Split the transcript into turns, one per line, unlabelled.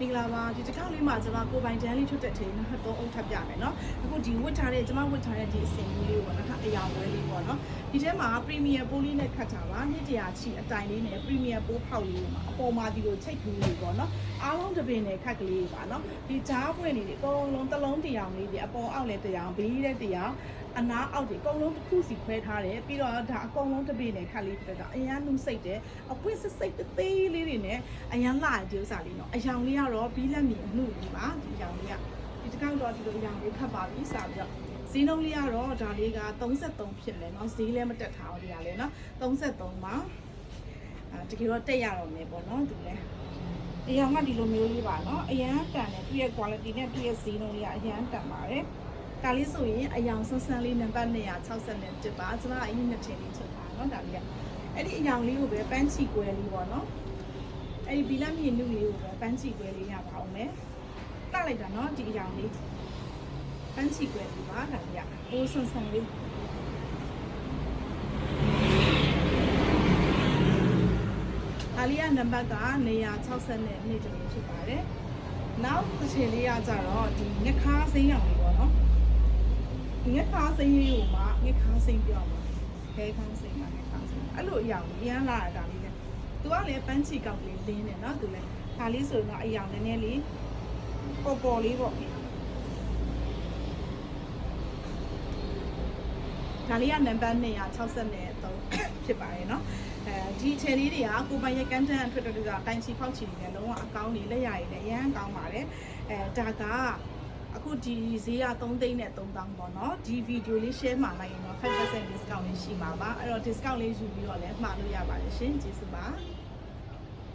မင်္ဂလာပါဒီတစ်ခါလေးမှာကျွန်မကိုပိုင်တန်းလေးထွက်တဲ့ချိန်နှစ်သုံးအုပ်ထပ်ပြမယ်နော်အခုဒီဝတ်ထားတဲ့ကျွန်မဝတ်ထားတဲ့ဒီအစင်ကြီးလေးပေါ့နော်အရာဝဲလေးပေါ့နော်ဒီထဲမှာ premier ပိုးလေးနဲ့ခတ်ထားပါနှစ်တရာချီအတိုင်လေးနဲ့ premier ပိုးဖောက်လေးမှာအပေါ်မှာဒီလိုချိတ်ကူးလေးပေါ့နော်အားလုံးတစ်ပင်နဲ့ခတ်ကလေးပါနော်ဒီဂျားပွင့်လေးတွေအကုန်လုံးတစ်လုံးတရာလေးတွေအပေါ်အောက်လည်းတရာဘေးလည်းတရာ အနာအောက်တွေအကုန်လုံးတစ်ခုစီခွဲထားတယ်ပြီးတော့ဒါအကုန်လုံးတစ်ပင်နဲ့ခတ်လေးဖြစ်တော့အရန်လူစိတ်တယ်အပွင့်စစ်စိတ်သေးလေးတွေနဲ့အရန်လာတဲ့ဒီဥစ္စာလေးနော်အယောင်လေးကတော့ဘီးလက်မီအမှုကြီးပါဒီအယောင်လေးကဒီတစ်ခေါက်တော့ဒီလိုအယောင်လေးခတ်ပါပြီစပြီးတော့ဈေးနှုန်းလေးကတော့ဒါလေးက33ဖြစ်မယ်เนาะဈေးလည်းမတက်ထားဘူးဒီကလည်းเนาะ33ပါအဲတကယ်တော့တက်ရတော့မယ်ပေါ့เนาะသူလည်းအယောင်ကဒီလိုမျိုးလေးပါเนาะအရန်တန်တယ်သူ့ရဲ့ quality နဲ့သူ့ရဲ့ဈေးနှုန်းလေးကအရန်တန်ပါတယ် ဒါလေးဆိုရင်အယောင်ဆန်းဆန်းလေးနံပါတ်260ပါကျွန်မအရင်နှစ်ထင်လေးချက်ထားเนาะဒါလေးကအဲ့ဒီအယောင်လေးကိုပဲပန်းချီကွယ်လေးပေါ့เนาะ အဲ့ဒီဘီလက်မြေနုလေးကိုပဲပန်းချီကွဲလေးရပါအောင်မယ်တတ်လိုက်တာเนาะဒီအရောင်လေးပန်းချီကွဲလေးပါဒါကြီးကဟိုးဆန်ဆန်လေးဒါလေးကနံပါတ်ကနေ160နဲ့နှစ်ကျော်ဖြစ်ပါတယ်နောက်တစ်ချိန်လေးကကြတော့ဒီငခါးစိမ်းရောင်လေး ပေါ့နော်ဒီငခါးစိမ်းလေးကိုမှငခါးစိမ်းပြောမှာခဲခါးစိမ်းမှာငခါးစိမ်းအဲ့လိုအရောင်ကြီးရမ်းလာတာဒါလေးလေ သူကလည်းပန်းချီကောက်လေးလင်းတယ်နော်သူလည်းဒါလေးဆိုတော့အယောင်နည်းနည်းလေးပေါ်ပေါ်လေးပေါ့ဒါလေးကနံပါတ်260နဲ့3ဖြစ်ပါတယ်เนาะအဲဒီချယ်လေးတွေကကိုပိုင်ရကန်းတန်းအထွတ်တူကတိုင်ချီဖောက်ချီနေတယ်လုံးဝအကောင်းနေလက်ရည်နဲ့အရန်ကောင်းပါတယ်အဲဒါက အခုဒီဈေးက3သိန်းနဲ့3000ပေါ့နော်ဒီဗီဒီယိုလေး share မှာလိုက်ရင်တော့5% discount လေးရှိမှာပါအဲ့တော့ discount လေးယူပြီးတော့လည်းမှာလို့ရပါတယ်ရှင်ကျေးဇူးပါ